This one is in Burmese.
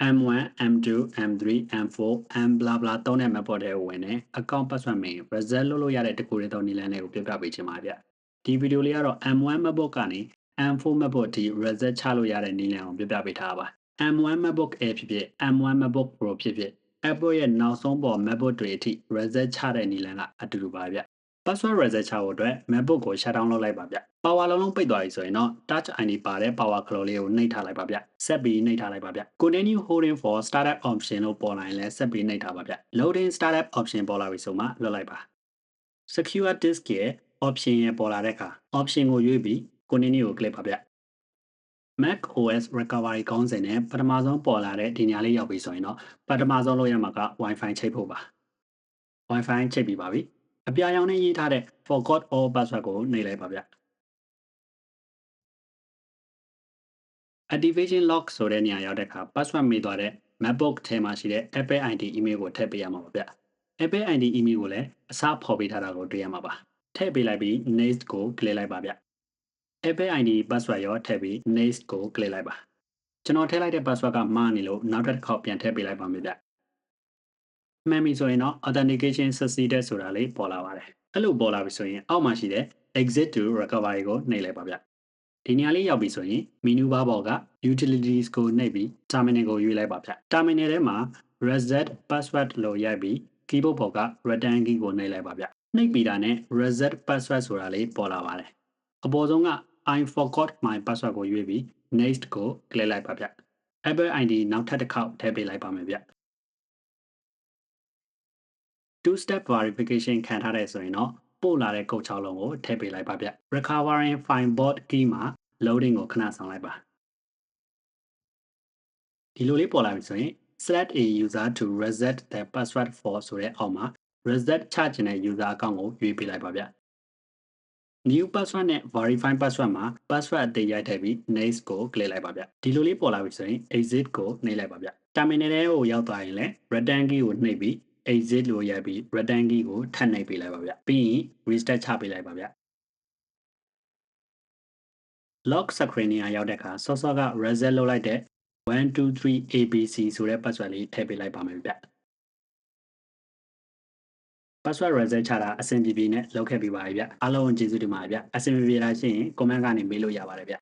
M1 M2 M3 M4 M blah blah သုံးတဲ့ map ပေါ်တဲ့ဝင်နေ account password မင်း reset လုပ်လို့ရတဲ့တကူတဲ့တော့နည်းလမ်းတွေကိုပြပြပေးချင်ပါဗျဒီဗီဒီယိုလေးကတော့ M1 MacBook ကနေ M4 MacBook အထိ reset ချလို့ရတဲ့နည်းလမ်းကိုပြပြပေးထားပါ M1 MacBook Air ဖြစ်ဖြစ် M1 MacBook Pro ဖြစ်ဖြစ် Apple ရဲ့နောက်ဆုံးပေါ် MacBook တွေအထိ reset ချတဲ့နည်းလမ်းကအတူတူပါဗျ password reset ချဖို့အတွက် MacBook ကို shut down လုပ်လိုက်ပါဗျ power လုံးလုံးပိတ်သွားပြီဆိုရင်တော့ touch ID ပါတဲ့ power claw လေးကိုနှိပ်ထားလိုက်ပါဗျဆက်ပြီးနှိပ်ထားလိုက်ပါဗျ continue holding for startup option လို့ပေါ်လာရင်လည်းဆက်ပြီးနှိပ်ထားပါဗျ loading startup option ပေါ်လာပြီဆိုမှလွှတ်လိုက်ပါ secure disk ရဲ့ option ရဲ့ပေါ်လာတဲ့အခါ option ကိုရွေးပြီး continue ကို click ပါဗျ Mac OS recovery ကောင်းစဉ်နဲ့ပထမဆုံးပေါ်လာတဲ့ဒီညာလေးရောက်ပြီဆိုရင်တော့ပထမဆုံးလုပ်ရမှာက Wi-Fi ချိတ်ဖို့ပါ Wi-Fi ချိတ်ပြီးပါပြီ အပြာရောင်နဲ့ရေးထားတဲ့ forgot all password ကိုနှိပ်လိုက်ပါဗျ activation lock ဆိုတဲ့နေရာရောက်တဲ့အခါ password မေးသွားတဲ့ MacBook ထဲမှာရှိတဲ့ Apple ID email ကိုထည့်ပေးရမှာပါဗျ Apple ID email ကိုလည်းအစားဖော်ပေးထားတာကိုတွေ့ရမှာပါထည့်ပေးလိုက်ပြီး next ကို click လိုက်ပါဗျ Apple ID password ရောထည့်ပြီး next ကို click လိုက်ပါကျွန်တော်ထည့်လိုက်တဲ့ password ကမှားနေလို့နောက်တစ်ခေါက်ပြန်ထည့်ပေးလိုက်ပါမယ်ဗျ မှန်ပြီဆိုရင်တော့ authentication succeeded ဆိုတာလေးပေါ်လာပါတယ်အဲ့လိုပေါ်လာပြီဆိုရင်အောက်မှာရှိတဲ့ exit to recovery ကိုနှိပ်လိုက်ပါဗျဒီနေရာလေးရောက်ပြီဆိုရင် menu bar ပေါ်က utilities ကိုနှိပ်ပြီး terminal ကိုရွေးလိုက်ပါဗျ terminal ထဲမှာ reset password လို့ရိုက်ပြီး keyboard ပေါ်က return key ကိုနှိပ်လိုက်ပါဗျနှိပ်ပြီးတာနဲ့ reset password ဆိုတာလေးပေါ်လာပါတယ်အပေါ်ဆုံးက I forgot my password ကိုရွေးပြီး next ကို click လိုက်ပါဗျ Apple ID နောက်ထပ်တစ်ခေါက်ထည့်ပေးလိုက်ပါမယ်ဗျ two step verification ခံထားတဲ့ဆိုရင်တော့ပို့လာတဲ့ code 6လုံးကိုထည့်ပေးလိုက်ပါဗျ recovering file board key မှာ loading ကိုခဏဆောင်လိုက်ပါဒီလိုလေးပေါ်လာပြီဆိုရင် select a user to reset the password for ဆိုတဲ့အောက်မှာ reset ချခြင်းတဲ့ user account ကိုရွေးပေးလိုက်ပါဗျ new password နဲ့ verify password မှာ password အသေးရိုက်ထည့်ပြီး next ကို click လိုက်ပါဗျဒီလိုလေးပေါ်လာပြီဆိုရင် exit ကိုနှိပ်လိုက်ပါဗျ terminal ထဲကိုရောက်သွားရင်လည်း return key ကိုနှိပ်ပြီး exit လို့ရိုက်ပြီး return key ကိုထပ်နှိပ်ပေးလိုက်ပါဗျပြီးရင် restart ချပေးလိုက်ပါဗျ lock screen နေရာရောက်တဲ့အခါစောစောက reset လုပ်လိုက်တဲ့123 abc ဆိုတဲ့ password လေးထည့်ပေးလိုက်ပါမယ်ဗျ password reset ချတာအဆင်ပြေပြေနဲ့လုပ်ခဲ့ပြီးပါပြီဗျအားလုံးကျေးဇူးတင်ပါတယ်ဗျအဆင်ပြေပြေလားရှိရင် comment ကနေမေးလို့ရပါတယ်ဗျ